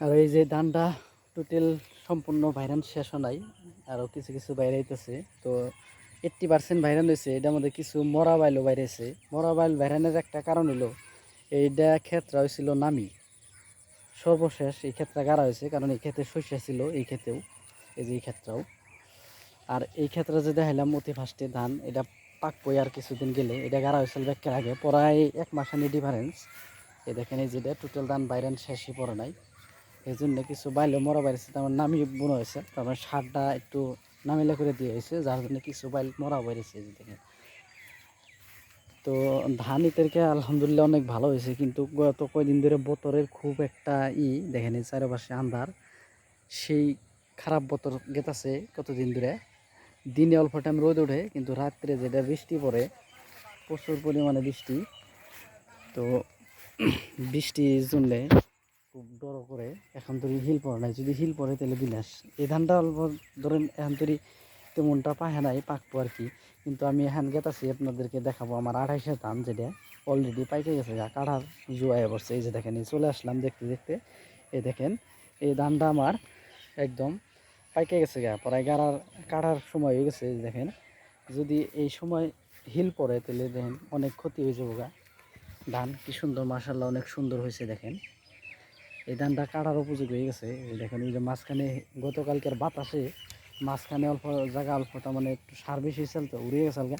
আর এই যে ধানটা টোটাল সম্পূর্ণ ভাইরান শেষ নাই আরও কিছু কিছু বাইরে হইতেছে। তো এইট্টি পার্সেন্ট ভাইরান হয়েছে এটার মধ্যে কিছু মরা বাইলও বাইরেছে মরা বাইল ভাইরানের একটা কারণ হলো এইটা ক্ষেত্রে হয়েছিল নামি। সর্বশেষ এই ক্ষেত্রে গাড়া হয়েছে কারণ এই ক্ষেত্রে শস্য ছিল, এই ক্ষেত্রেও, এই যে এই ক্ষেত্রেও। আর এই ক্ষেত্রে যে দেখাইলাম অতি ফার্স্টে ধান, এটা পাক পাকবই আর কিছুদিন গেলে, এটা গাড়া হয়েছিল ব্যাকের আগে, প্রায় এক মাসানি ডিফারেন্স এই দেখেন এই যেটা টোটাল ধান বাইরেন শেষই পড়ে নাই। এই জন্য কিছু বাইলে মরা বাইরেছে তেমন নামি বোনা হয়েছে। তারপর সারটা একটু নামিলা করে দিয়ে হয়েছে, যার জন্য কিছু বাইল মরা দেখেন। তো ধান ইতেরকে আলহামদুলিল্লাহ অনেক ভালো হয়েছে, কিন্তু গত কয়দিন ধরে বতরের খুব একটা ই, দেখেন চারপাশে আন্ধার। সেই খারাপ বতর গেতাছে কতদিন ধরে। দিনে অল্প টাইম রোদ ওঠে, কিন্তু রাত্রে যেটা বৃষ্টি পড়ে, প্রচুর পরিমাণে বৃষ্টি। তো বৃষ্টি জমলে খুব ডর করে, এখন তো হিল পড়ে নাই। যদি হিল পড়ে তাহলে বিনাশ এই ধানটা অল্প, ধরেন এখন তৈরি তেমনটা পাহে নাই, পাকবো আর কি। কিন্তু আমি এখন গেতাছি আপনাদেরকে দেখাবো আমার আড়াইশো ধান যেটা অলরেডি পাইকে গেছে গা কাঠার জুয়ায় পড়ছে। এই যে দেখেন, এই চলে আসলাম দেখতে দেখতে। এই দেখেন, এই ধানটা আমার একদম পাইকে গেছে গা, প্রায় গাড়ার কাটার সময় হয়ে গেছে দেখেন। যদি এই সময় হিল পড়ে তাহলে দেখেন অনেক ক্ষতি হয়ে যাব গা। ধান কি সুন্দর মাসাল্লাহ অনেক সুন্দর হয়েছে, দেখেন। এই ধানটা কাটার উপযোগী হয়ে গেছে। দেখেন, এই যে মাঝখানে গতকালকের বাতাসে মাঝখানে অল্প জায়গা, অল্প তার মানে একটু সার বেশি তো উড়ে গেছে আলগা।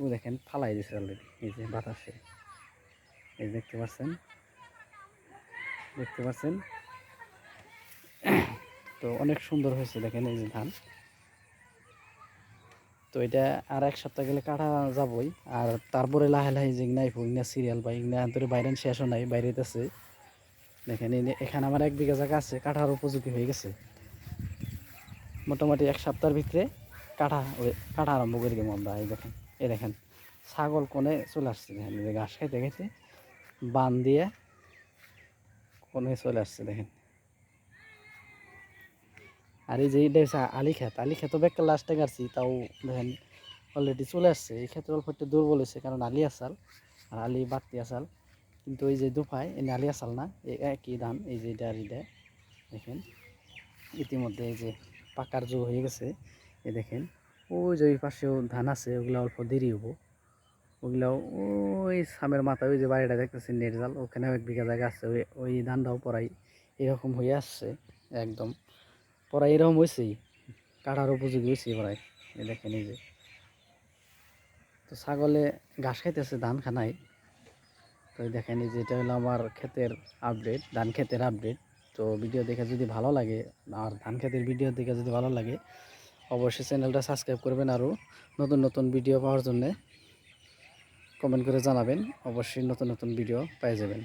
ও দেখেন, ফালাই দিছে অলরেডি এই যে বাতাসে। এই দেখতে পাচ্ছেন দেখতে পাচ্ছেন। তো অনেক সুন্দর হয়েছে দেখেন এই যে ধান। তো এটা আর এক সপ্তাহ গেলে কাটা যাবই। আর তারপরে লাহে লাহে যে ইগনা সিরিয়াল বা ইগনা আন্তরে বাইরে শেষও নাই বাইরে আছে দেখেন এখানে আমার এক বিঘা জায়গা আছে কাটার উপযোগী হয়ে গেছে। মোটামুটি এক সপ্তাহের ভিতরে ওই কাটা আরম্ভ করে দেবো আমরা, এই দেখেন এই দেখেন, ছাগল কোণে চলে আসছে, দেখেন ঘাস খাইতে গেছে বান দিয়ে কোণে চলে আসছে, দেখেন। আর এই যে এটা আলি খেত আলি খেত বেকার লাস্টে গাড়ছি তাও দেখেন অলরেডি চলে আসছে, এই ক্ষেত্রে অল্প একটু দুর্বল হয়েছে, কারণ আলি আসাল, আর আলি বাড়তি আসাল। কিন্তু এই যে দুপায় এই আলি আসাল না এই একই ধান এই যে এটা দেখেন। ইতিমধ্যে এই যে পাকার জো হয়ে গেছে, এই দেখেন। ওই যে ওই পাশেও ধান আছে, ওগুলো অল্প দেরি হব। ওগুলাও ওই সামের মাথায় ওই যে বাড়িটা দেখতেছি নেট জাল ওখানেও এক বিঘা জায়গা আছে, ওই ওই ধানটাও পরাই এরকম হয়ে আসছে, একদম। পরাই এরকম হয়েছেই কাটার উপযোগী হয়েছে পরাই এই দেখেন এই যে। তো ছাগলে ঘাস খাইতেছে ধান খানায় তো দেখেন যে এটা হলো আমার ক্ষেতের আপডেট ধান ক্ষেতের আপডেট তো ভিডিও দেখে যদি ভালো লাগে, আর ধান ক্ষেতের ভিডিও দেখে যদি ভালো লাগে, অবশ্যই চ্যানেলটা সাবস্ক্রাইব করবেন আরও নতুন নতুন ভিডিও পাওয়ার জন্যে। কমেন্ট করে জানাবেন, অবশ্যই নতুন নতুন ভিডিও পেয়ে যাবেন।